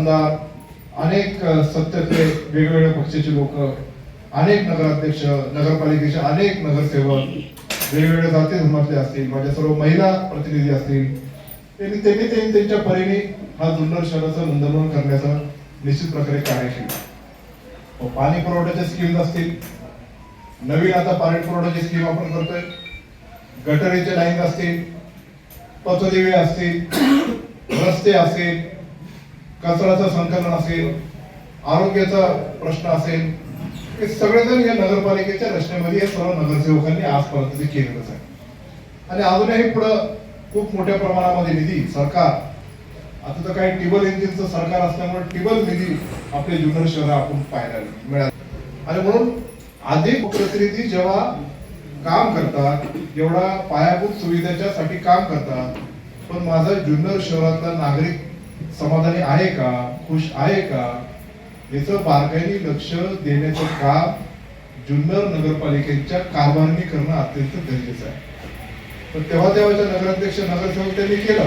आमदार अनेक अ, सत्तेतले वेगवेगळ्या पक्षाचे लोक अनेक नगराध्यक्ष नगरपालिकेचे अनेक नगरसेवक वेगवेगळ्या जाती धर्मातले असतील. माझ्या सर्व महिला प्रतिनिधी असतील. त्यांनी त्यांनी त्यांनी त्यांच्या परीने हा जुन्नर शहराचं नंदनवन करण्याचा निश्चित प्रकारे कार्य केलं. पाणी पुरवठ्याच्या स्कीम असतील. नवीन आता पाणी पुरवठ्याची स्कीम आपण करतोय. गटरीचे लाईन असतील. पथदिवे असतील. रस्ते असतील. कचराचं संकलन असेल आरोग्याचा प्रश्न असेल हे सगळेजण या नगरपालिकेच्या रचनेमध्ये या सर्व नगरसेवकांनी आजपर्यंत ते केलेलंच आहे. आणि अजूनही पुढं खूप मोठ्या प्रमाणामध्ये निधी सरकार आता तर काही टिबल इंजिनचं सरकार असल्यामुळे टिबल निधी आपले जुन्नर शहर आपण पाहायला मिळाला. आणि म्हणून अधिक प्रतिनिधी जेव्हा काम करतात जेवढा पायाभूत सुविधेच्या साठी काम करतात पण माझा जुन्नर शहरातला नागरिक समाधानी आहे का? खुश आहे का? याचं बारकाईने लक्ष देण्याचं काम जुन्नर नगरपालिकेच्या कारभारणी करणं अत्यंत गरजेचं आहे. पण तेव्हा तेव्हाच्या नगराध्यक्ष नगरसेवक त्यांनी केलं.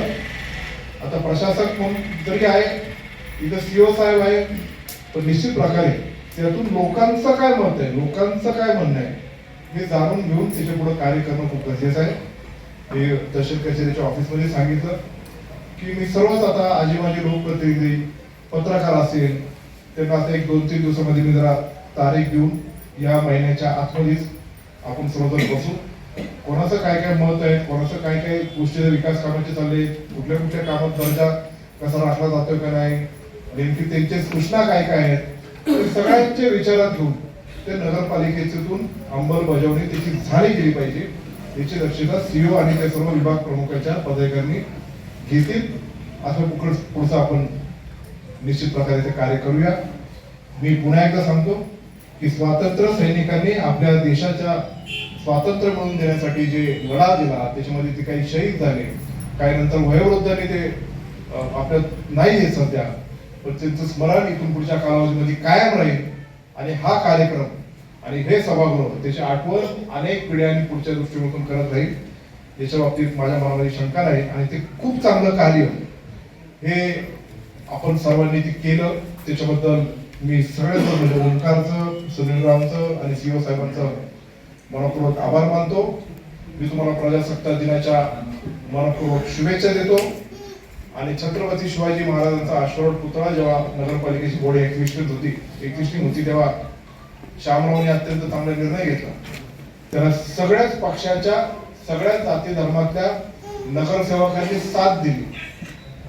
आता प्रशासक म्हणून जरी आहे इथं सीओ साहेब आहे पण निश्चित प्रकारे त्यातून लोकांचं काय मत आहे? लोकांचं काय म्हणणं आहे? हे जाणून घेऊन त्याच्या पुढे कार्य करणं खूप गरजेचं आहे. हे तहसील कचेरीच्या ऑफिसमध्ये सांगितलं. की मी सर्वच आता आजी माझी लोकप्रतिनिधी पत्रकार असेल त्यांना आता एक दोन तीन दिवसामध्ये मी जरा तारीख देऊन या महिन्याच्या आतमध्येच आपण सर्वजण बसू. कोणाचं काय काय मत आहे कोणाचं काय काय गोष्टी विकास कामाचे चालले कुठल्या कुठल्या कामात दर्जा कसा राखला जातोय का नाही नेमकी त्यांच्या सूचना काय काय आहेत सगळ्यांचे विचारात घेऊन ते नगरपालिकेतून अंमलबजावणी त्याची झाली गेली पाहिजे. याची दक्षता सीओ आणि त्या सर्व विभाग प्रमुखांच्या पदाधिकाऱ्यांनी घेतील. असं पुढं पुढचं आपण निश्चित प्रकारे ते कार्य करूया. मी पुन्हा एकदा सांगतो की स्वातंत्र्य सैनिकांनी आपल्या देशाच्या स्वातंत्र्य मिळवून देण्यासाठी जे लढा दिला त्याच्यामध्ये ते काही शहीद झाले. काही नंतर वयोवृद्धांनी ते आपल्यात नाही आहेत सध्या पण त्यांचं स्मरण इथून पुढच्या कालावधीमध्ये कायम राहील. आणि हा कार्यक्रम आणि हे सभागृह त्याची आठवण अनेक पिढ्यांनी पुढच्या दृष्टिकोनातून करत राहील. याच्या बाबतीत माझ्या मनामध्ये शंका नाही आणि ते खूप चांगलं कार्य हे आपण सर्वांनी ते केलं. त्याच्याबद्दल मी सगळ्यांचं म्हणजे ओंकारचं सुनीलरावचं आणि सीओ साहेबांचं मनपूर्वक आभार मानतो. मी तुम्हाला प्रजासत्ताक दिनाच्या मनपूर्वक शुभेच्छा देतो. आणि छत्रपती शिवाजी महाराजांचा अश्वरोड पुतळा जेव्हा नगरपालिकेची बोर्ड एकविष्टीत होती एकविष्टी होती तेव्हा श्यामरावने अत्यंत चांगला निर्णय घेतला. त्याला सगळ्याच पक्षाच्या सगळ्या जाती धर्मातल्या नगरसेवकांनी साथ दिली.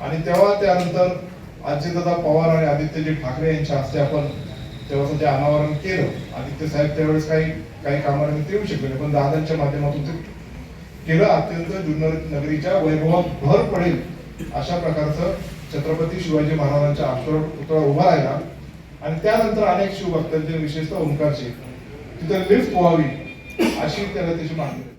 आणि तेव्हा त्यानंतर अजितदादा पवार आणि आदित्यजी ठाकरे यांच्या हस्ते आपण तेव्हा ते अनावरण केलं. आदित्य साहेब त्यावेळेस काही काही कामानिमित्त येऊ शकले पण दादांच्या माध्यमातून ते केलं. अत्यंत जुन्नर नगरीच्या वैभवात भर पडेल अशा प्रकारचं छत्रपती शिवाजी महाराजांच्या अश्वर पुतळा उभा राहिला. आणि त्यानंतर अनेक शिवभक्तांचे विशेषतः ओंकारचे तिथं लिफ्ट व्हावी अशी त्याला त्याची मागणी